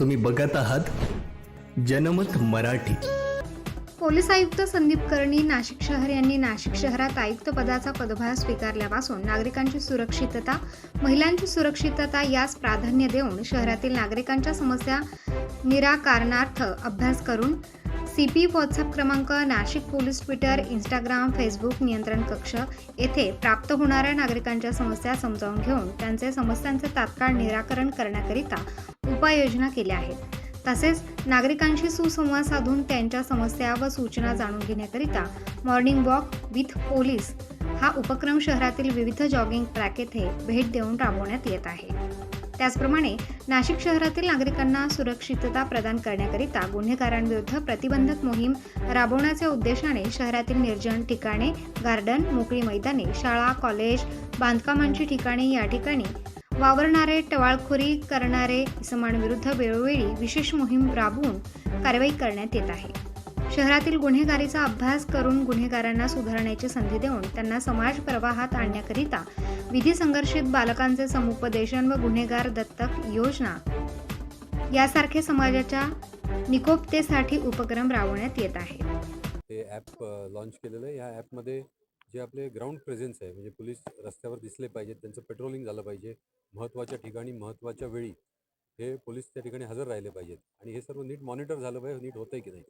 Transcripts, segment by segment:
तुम्ही बघत आहात जनमत मराठी. पोलीस आयुक्त संदीप कर्णी नाशिक शहर यांनी नाशिक शहरात आयुक्त पदाचा पदभार स्वीकारल्यापासून नागरिकांची सुरक्षितता महिलांची सुरक्षितता यास प्राधान्य देऊन शहरातील नागरिकांच्या समस्या निराकारणार्थ अभ्यास करून सी पी व्हॉट्सअप क्रमांक Nashik police Twitter Instagram Facebook नियंत्रण कक्ष येथे प्राप्त होणाऱ्या नागरिकांच्या समस्या समजावून घेऊन त्यांचे समस्यांचे तात्काळ निराकरण करण्याकरिता उपाययोजना केल्या आहेत. तसेच नागरिकांशी सुसंवाद साधून त्यांच्या समस्या व सूचना जाणून घेण्याकरिता मॉर्निंग वॉक विथ पोलीस हा उपक्रम शहरातील विविध जॉगिंग ट्रॅक येथे भेट देऊन राबवण्यात येत आहे. त्याचप्रमाणे नाशिक शहरातील नागरिकांना सुरक्षितता प्रदान करण्याकरिता गुन्हेगारांविरुद्ध प्रतिबंधक मोहीम राबवण्याच्या उद्देशाने शहरातील निर्जन ठिकाणे गार्डन मोकळी मैदाने शाळा कॉलेज बांधकामांची ठिकाणे या ठिकाणी वावरणारे टवाळखोरी करणारे इसमांविरुद्ध वेळोवेळी विशेष मोहीम राबवून कारवाई करण्यात येत आहे. शहरातील गुन्हेगारीचा अभ्यास करून गुन्हेगारांना सुधारण्याची संधी देऊन त्यांना समाज प्रवाहात आणण्याकरिता विधी संघर्षित बालकांचे समुपदेशन व गुन्हेगार दत्तक योजना. यासारखे समाजाच्या निकोपतेसाठी उपक्रम राबवण्यात येत आहे. हे ॲप लॉन्च केलेलं आहे. या ॲपमध्ये जे आपले ग्राउंड प्रेझेन्स आहे म्हणजे पोलीस रस्त्यावर दिसले पाहिजेत त्यांचं पेट्रोलिंग झालं पाहिजे महत्त्वाच्या ठिकाणी महत्त्वाच्या वेळी हे पोलीस त्या ठिकाणी हजर राहिले पाहिजेत. आणि हे सर्व नीट मॉनिटर झालं पाहिजे नीट होतं आहे की नाही.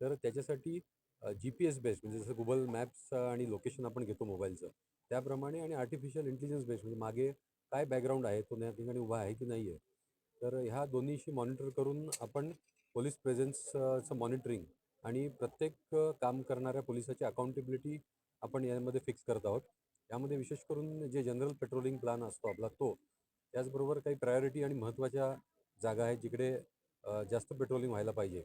तर त्याच्यासाठी जी पी एस बेस्ड म्हणजे जसं गुगल मॅप्स आणि लोकेशन आपण घेतो मोबाईलचं त्याप्रमाणे आणि आर्टिफिशियल इंटेलिजन्स बेस्ड म्हणजे मागे काय बॅकग्राऊंड आहे तो त्या ठिकाणी उभा आहे की नाही आहे तर ह्या दोन्हीशी मॉनिटर करून आपण पोलीस प्रेझेन्सचं मॉनिटरिंग आणि प्रत्येक काम करणाऱ्या पोलिसाची अकाउंटेबिलिटी आपण यामध्ये फिक्स करत आहोत. यामध्ये विशेष करून जे जनरल पेट्रोलिंग प्लान असतो आपला तो त्याचबरोबर काही प्रायोरिटी आणि महत्त्वाच्या जागा आहेत जिकडे जास्त पेट्रोलिंग व्हायला पाहिजे.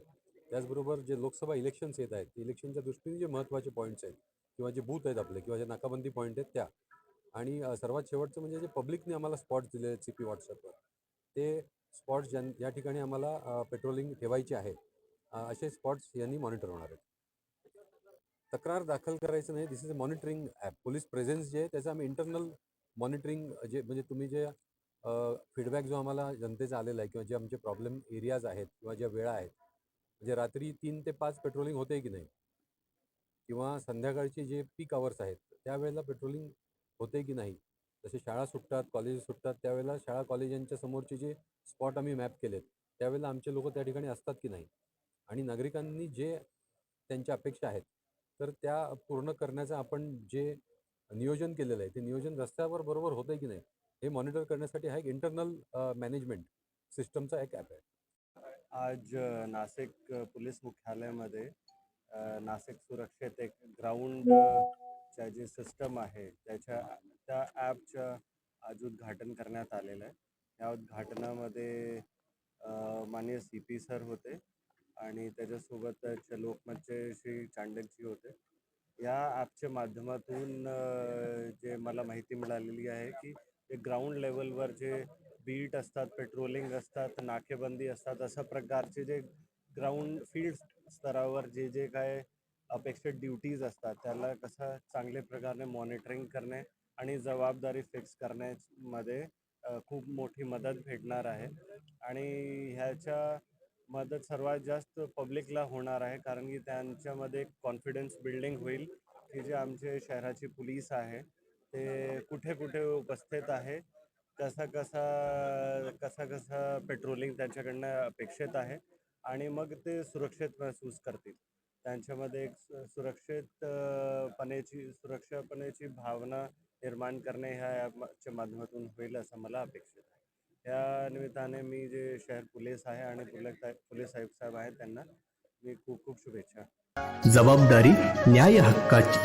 त्याचबरोबर जे लोकसभा इलेक्शन्स येत आहेत इलेक्शनच्या दृष्टीने जे महत्त्वाचे पॉईंट्स आहेत किंवा जे बूथ आहेत आपले किंवा जे नाकाबंदी पॉईंट आहेत त्या. आणि सर्वात शेवटचं म्हणजे जे पब्लिकने आम्हाला स्पॉट्स दिले आहेत सी पी व्हॉट्सअपवर ते स्पॉट्स ज्या या ठिकाणी आम्हाला पेट्रोलिंग ठेवायचे आहे असे स्पॉट्स यांनी मॉनिटर होणार आहेत. तक्रार दाखल करायचं नाही. This is a monitoring app police presence जे आहे त्याचं आम्ही इंटरनल मॉनिटरिंग जे म्हणजे तुम्ही जे फीडबॅक जो आम्हाला जनतेचा आलेला आहे किंवा जे आमचे प्रॉब्लेम एरियाज आहेत किंवा ज्या वेळा आहेत म्हणजे रात्री तीन ते पाच पेट्रोलिंग होते की नाही? किंवा संध्याकाळचे जे पीक आवर्स आहेत त्यावेळेला पेट्रोलिंग होते की नाही? जसे शाळा सुटतात कॉलेजेस सुटतात त्यावेळेला शाळा कॉलेजांच्या समोरचे जे स्पॉट आम्ही मॅप केलेत त्यावेळेला आमचे लोक त्या ठिकाणी असतात की नाही? आणि नागरिकांनी जे त्यांच्या अपेक्षा आहेत तर त्या पूर्ण करण्याचं आपण जे नियोजन केलेलं आहे ते नियोजन रस्त्यावर बरोबर होतं आहे की नाही हे मॉनिटर करण्यासाठी हा एक इंटरनल मॅनेजमेंट सिस्टमचा एक ॲप आहे. आज नाशिक पोलीस मुख्यालयामध्ये नासिक नाशिक सुरक्षेत एक ग्राउंडच्या जे जी सिस्टम आहे त्याच्या त्या ॲपचं आज उद्घाटन करण्यात आलेलं आहे. या उद्घाटनामध्ये माननीय सी पी सर होते. आणि त्याच्यासोबत लोकमतचे श्री चांडकजी होते. या ॲपच्या माध्यमातून जे मला माहिती मिळालेली आहे की ते ग्राउंड लेवलवर जे बीट असतात पेट्रोलिंग असतात नाकेबंदी असतात अशा प्रकारचे जे ग्राउंड फील्ड स्तरावर जे जे काय अपेक्षित ड्युटीज असतात त्याला कसं चांगल्या प्रकारे मॉनिटरिंग करणे आणि जबाबदारी फिक्स करण्यामध्ये खूप मोठी मदत भेटणार आहे. आणि ह्याच्या मदत सर्वात जास्त पब्लिकला होणार आहे कारण की त्यांच्यामध्ये कॉन्फिडन्स बिल्डिंग होईल. की जे आमचे शहराची पोलीस आहे ते कुठे कुठे उपस्थित आहे कसा कसा कसा कसा पेट्रोलिंग त्यांच्याकडनं अपेक्षित आहे आणि मग ते सुरक्षित महसूस करतील. त्यांच्यामध्ये एक सुरक्षितपणेची सुरक्षापणेची भावना निर्माण करणे ह्या माध्यमातून होईल असं मला अपेक्षित आहे. या निमित्ताने मी जे शहर पोलीस आहे आणि पोलीस आयुक्त साहेब आहेत त्यांना मी खूप खूप शुभेच्छा. जबाबदारी न्याय हक्काची.